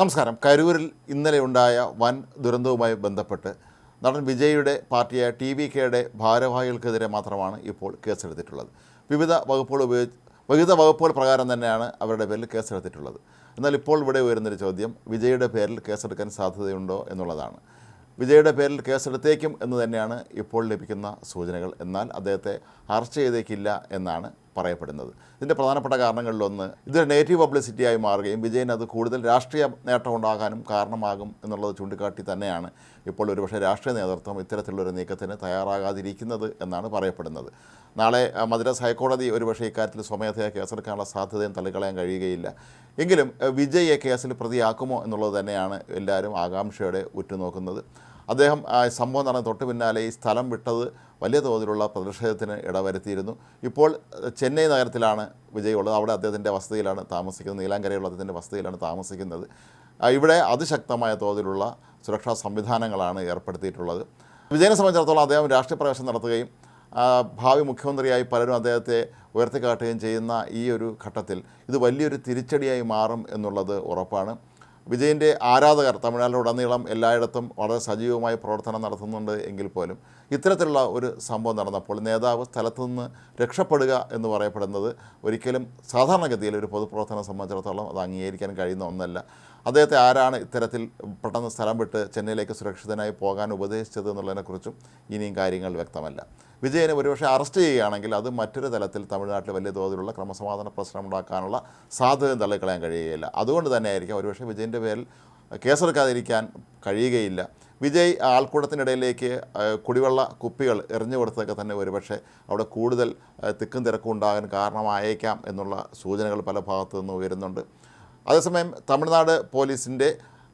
നമസ്കാരം. കരൂരിൽ ഇന്നലെ ഉണ്ടായ വൻ ദുരന്തവുമായി ബന്ധപ്പെട്ട് നടൻ വിജയുടെ പാർട്ടിയായ ടി വി കെയുടെ ഭാരവാഹികൾക്കെതിരെ മാത്രമാണ് ഇപ്പോൾ കേസെടുത്തിട്ടുള്ളത്. വിവിധ വകുപ്പുകൾ ഉപയോഗിച്ച് വിവിധ വകുപ്പുകൾ പ്രകാരം തന്നെയാണ് അവരുടെ പേരിൽ കേസെടുത്തിട്ടുള്ളത്. എന്നാൽ ഇപ്പോൾ ഇവിടെ ഉയരുന്നൊരു ചോദ്യം വിജയുടെ പേരിൽ കേസെടുക്കാൻ സാധ്യതയുണ്ടോ എന്നുള്ളതാണ്. വിജയുടെ പേരിൽ കേസെടുത്തേക്കും എന്ന് തന്നെയാണ് ഇപ്പോൾ ലഭിക്കുന്ന സൂചനകൾ. എന്നാൽ അദ്ദേഹത്തെ അറസ്റ്റ് ചെയ്തേക്കില്ല എന്നാണ് പറയപ്പെടുന്നത്. ഇതിന്റെ പ്രധാനപ്പെട്ട കാരണങ്ങളിലൊന്ന് ഇതൊരു നെഗറ്റീവ് പബ്ലിസിറ്റിയായി മാറുകയും വിജയൻ അത് കൂടുതൽ രാഷ്ട്രീയ നേട്ടം ഉണ്ടാകാനും കാരണമാകും എന്നുള്ളത് ചൂണ്ടിക്കാട്ടി തന്നെയാണ് ഇപ്പോൾ ഒരുപക്ഷെ രാഷ്ട്രീയ നേതൃത്വം ഇത്തരത്തിലുള്ളൊരു നീക്കത്തിന് തയ്യാറാകാതിരിക്കുന്നത് എന്നാണ് പറയപ്പെടുന്നത്. നാളെ മദ്രാസ് ഹൈക്കോടതി ഒരുപക്ഷെ ഇക്കാര്യത്തിൽ സ്വമേധയാ കേസെടുക്കാനുള്ള സാധ്യതയും തള്ളിക്കളയാൻ കഴിയുകയില്ല. എങ്കിലും വിജയ് കേസിൽ പ്രതിയാക്കുമോ എന്നുള്ളത് തന്നെയാണ് എല്ലാവരും ആകാംക്ഷയോടെ ഉറ്റുനോക്കുന്നത്. അദ്ദേഹം ആ സംഭവം നടന്ന തൊട്ട് പിന്നാലെ ഈ സ്ഥലം വിട്ടത് വലിയ തോതിലുള്ള പ്രതിഷേധത്തിന് ഇടവരുത്തിയിരുന്നു. ഇപ്പോൾ ചെന്നൈ നഗരത്തിലാണ് വിജയ് ഉള്ളത് അവിടെ അദ്ദേഹത്തിന്റെ വസതിയിലാണ് താമസിക്കുന്നത്. നീലാങ്കരയുള്ള അദ്ദേഹത്തിന്റെ വസതിയിലാണ് താമസിക്കുന്നത്. ഇവിടെ അതിശക്തമായ തോതിലുള്ള സുരക്ഷാ സംവിധാനങ്ങളാണ് ഏർപ്പെടുത്തിയിട്ടുള്ളത്. വിജയനെ സംബന്ധിച്ചിടത്തോളം അദ്ദേഹം രാഷ്ട്രീയ പ്രവേശനം നടത്തുകയും ഭാവി മുഖ്യമന്ത്രിയായി പലരും അദ്ദേഹത്തെ ഉയർത്തിക്കാട്ടുകയും ചെയ്യുന്ന ഈ ഒരു ഘട്ടത്തിൽ ഇത് വലിയൊരു തിരിച്ചടിയായി മാറും എന്നുള്ളത് ഉറപ്പാണ്. വിജയന്റെ ആരാധകർ തമിഴ്നാട്ടിലുടനീളം എല്ലായിടത്തും വളരെ സജീവമായി പ്രവർത്തനം നടത്തുന്നുണ്ട് എങ്കിൽ പോലും ഇത്തരത്തിലുള്ള ഒരു സംഭവം നടന്നപ്പോൾ നേതാവ് സ്ഥലത്തു നിന്ന് രക്ഷപ്പെടുക എന്ന് പറയപ്പെടുന്നത് ഒരിക്കലും സാധാരണഗതിയിൽ ഒരു പൊതുപ്രവർത്തനം സംബന്ധിച്ചിടത്തോളം അത് അംഗീകരിക്കാൻ കഴിയുന്ന ഒന്നല്ല. അദ്ദേഹത്തെ ആരാണ് ഇത്തരത്തിൽ പെട്ടെന്ന് സ്ഥലം വിട്ട് ചെന്നൈയിലേക്ക് സുരക്ഷിതനായി പോകാൻ ഉപദേശിച്ചത് എന്നുള്ളതിനെക്കുറിച്ചും ഇനിയും കാര്യങ്ങൾ വ്യക്തമല്ല. വിജയനെ ഒരുപക്ഷെ അറസ്റ്റ് ചെയ്യുകയാണെങ്കിൽ അത് മറ്റൊരു തലത്തിൽ തമിഴ്നാട്ടിൽ വലിയ തോതിലുള്ള ക്രമസമാധാന പ്രശ്നം ഉണ്ടാക്കാനുള്ള സാധ്യത തള്ളിക്കളയാൻ കഴിയുകയില്ല. അതുകൊണ്ട് തന്നെ ആയിരിക്കും ഒരുപക്ഷെ വിജയന്റെ പേരിൽ കേസെടുക്കാതിരിക്കാൻ കഴിയുകയില്ല. വിജയ് ആൾക്കൂട്ടത്തിനിടയിലേക്ക് കുടിവെള്ള കുപ്പികൾ എറിഞ്ഞു കൊടുത്തതൊക്കെ തന്നെ ഒരുപക്ഷെ അവിടെ കൂടുതൽ തിക്കും തിരക്കും ഉണ്ടാകാൻ കാരണമായേക്കാം എന്നുള്ള സൂചനകൾ പല ഭാഗത്തു നിന്ന് ഉയരുന്നുണ്ട്. അതേസമയം തമിഴ്നാട് പോലീസിന്റെ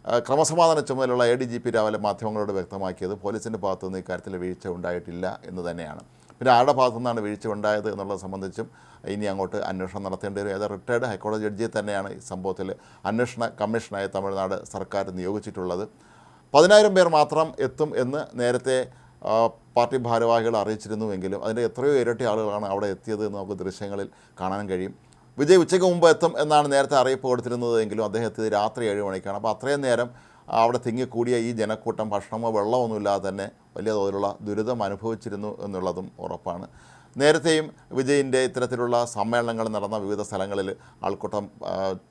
ക്രമസമാധാന ചുമതലയുള്ള എ ഡി ജി പി രാവിലെ മാധ്യമങ്ങളോട് വ്യക്തമാക്കിയത് പോലീസിന്റെ ഭാഗത്തുനിന്ന് ഇക്കാര്യത്തിൽ വീഴ്ച ഉണ്ടായിട്ടില്ല എന്ന് തന്നെയാണ്. പിന്നെ ആരുടെ ഭാഗത്തു നിന്നാണ് വീഴ്ച ഉണ്ടായത് എന്നുള്ളത് സംബന്ധിച്ചും ഇനി അങ്ങോട്ട് അന്വേഷണം നടത്തേണ്ടി വരും. ഏത് റിട്ടയർഡ് ഹൈക്കോടതി ജഡ്ജിയെ തന്നെയാണ് ഈ സംഭവത്തിൽ അന്വേഷണ കമ്മീഷനായി തമിഴ്നാട് സർക്കാർ നിയോഗിച്ചിട്ടുള്ളത്. പതിനായിരം പേർ മാത്രം എത്തും എന്ന് നേരത്തെ പാർട്ടി ഭാരവാഹികൾ അറിയിച്ചിരുന്നുവെങ്കിലും അതിന്റെ എത്രയോ ഇരട്ടി ആളുകളാണ് അവിടെ എത്തിയത് എന്ന് നമുക്ക് ദൃശ്യങ്ങളിൽ കാണാൻ കഴിയും. വിജയ് ഉച്ചയ്ക്ക് മുമ്പ് എത്തും എന്നാണ് നേരത്തെ അറിയിപ്പ് കൊടുത്തിരുന്നത് എങ്കിലും അദ്ദേഹം എത്തിയത് രാത്രി ഏഴ് മണിക്കാണ്. അപ്പോൾ അത്രയും നേരം അവിടെ തിങ്ങിക്കൂടിയ ഈ ജനക്കൂട്ടം ഭക്ഷണമോ വെള്ളമോ ഒന്നുമില്ലാതെ തന്നെ വലിയ തോതിലുള്ള ദുരിതം അനുഭവിച്ചിരുന്നു എന്നുള്ളതും ഉറപ്പാണ്. നേരത്തെയും വിജയിന്റെ ഇത്തരത്തിലുള്ള സമ്മേളനങ്ങൾ നടന്ന വിവിധ സ്ഥലങ്ങളിൽ ആൾക്കൂട്ടം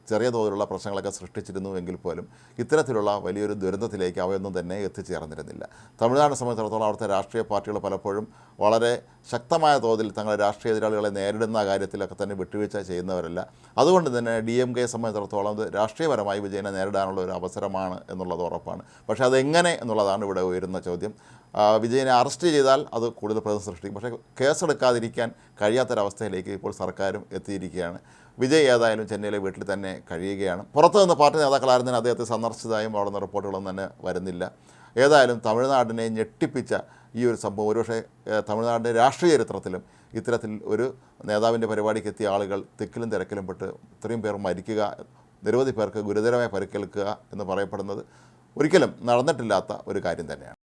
ചെറിയ തോതിലുള്ള പ്രശ്നങ്ങളൊക്കെ സൃഷ്ടിച്ചിരുന്നു എങ്കിൽ പോലും ഇത്തരത്തിലുള്ള വലിയൊരു ദുരന്തത്തിലേക്ക് അവയൊന്നും തന്നെ എത്തിച്ചേർന്നിരുന്നില്ല. തമിഴ്നാടിനെ സംബന്ധിച്ചിടത്തോളം അവിടുത്തെ രാഷ്ട്രീയ പാർട്ടികൾ പലപ്പോഴും വളരെ ശക്തമായ തോതിൽ തങ്ങളുടെ രാഷ്ട്രീയ എതിരാളികളെ നേരിടുന്ന കാര്യത്തിലൊക്കെ തന്നെ വിട്ടുവീഴ്ച ചെയ്യുന്നവരല്ല. അതുകൊണ്ട് തന്നെ ഡി എം കെയെ സംബന്ധിച്ചിടത്തോളം രാഷ്ട്രീയപരമായി വിജയനെ നേരിടാനുള്ള ഒരു അവസരമാണ് എന്നുള്ളത് ഉറപ്പാണ്. പക്ഷേ അതെങ്ങനെ എന്നുള്ളതാണ് ഇവിടെ ഉയരുന്ന ചോദ്യം. വിജയനെ അറസ്റ്റ് ചെയ്താൽ അത് കൂടുതൽ പ്രശ്നം സൃഷ്ടിക്കും. പക്ഷേ കേസെടുക്കാതിരിക്കാൻ കഴിയാത്തൊരവസ്ഥയിലേക്ക് ഇപ്പോൾ സർക്കാരും എത്തിയിരിക്കുകയാണ്. വിജയ് ഏതായാലും ചെന്നൈയിലെ വീട്ടിൽ തന്നെ കഴിയുകയാണ്. പുറത്തു നിന്ന് പാർട്ടി തന്നെ അദ്ദേഹത്തെ സന്ദർശിച്ചതായും അവിടെ നിന്ന് റിപ്പോർട്ടുകളൊന്നും തന്നെ വരുന്നില്ല. ഏതായാലും തമിഴ്നാടിനെ ഞെട്ടിപ്പിച്ച ഈ ഒരു സംഭവം ഒരുപക്ഷെ തമിഴ്നാടിന്റെ രാഷ്ട്രീയ ചരിത്രത്തിലും ഇത്തരത്തിൽ ഒരു നേതാവിന്റെ പരിപാടിക്ക് എത്തിയ ആളുകൾ തിക്കിലും തിരക്കിലും പെട്ട് ഇത്രയും പേർ മരിക്കുക നിരവധി പേർക്ക് ഗുരുതരമായി പരിക്കേൽക്കുക എന്ന് പറയപ്പെടുന്നത് ഒരിക്കലും നടന്നിട്ടില്ലാത്ത ഒരു കാര്യം തന്നെയാണ്.